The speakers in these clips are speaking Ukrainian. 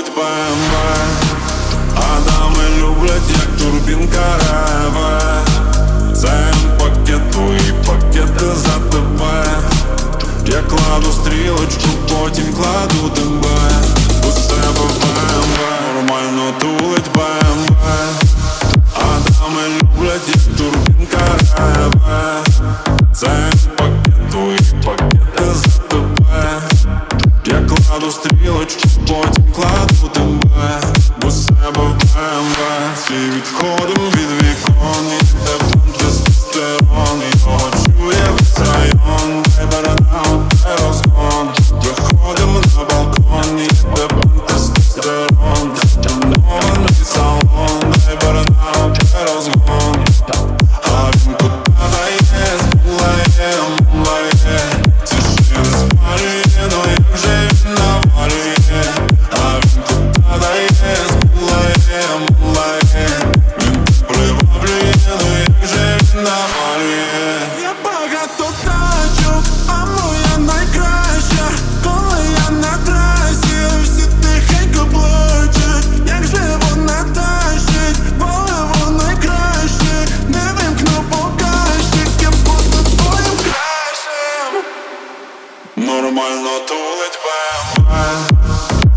тулить БМВ А дами люблять, як турбінка реве Це пакету і пакети за тебе. Я кладу стрілочку, потім кладу тебе У себе БМВ Нормально тулить БМВ А дами люблять, як турбінка реве Це Я кладу стрілочку, потім кладу тебе У себе в БМВ. Всі відходим від вікон Нормально тулить БМВ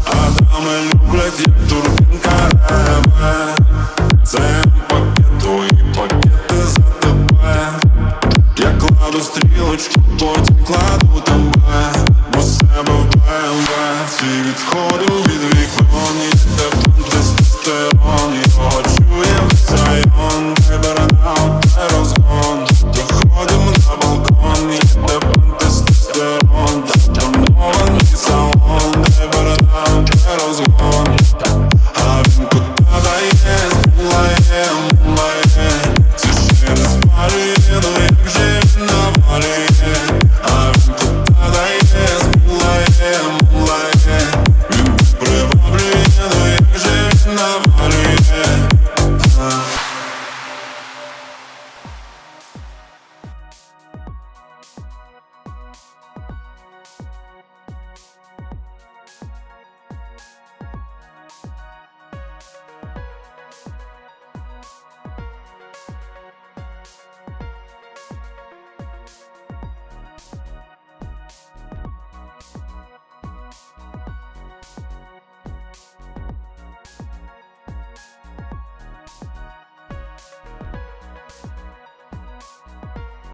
А дами люблять, як турбінка реве. Це пакету і пакети за тебе. Я кладу стрілочку, потім кладу тебе. У себе в БМВ Всі відходим від вікон. І тебе тестостерон Його чує район Дай бередаун, дай розгон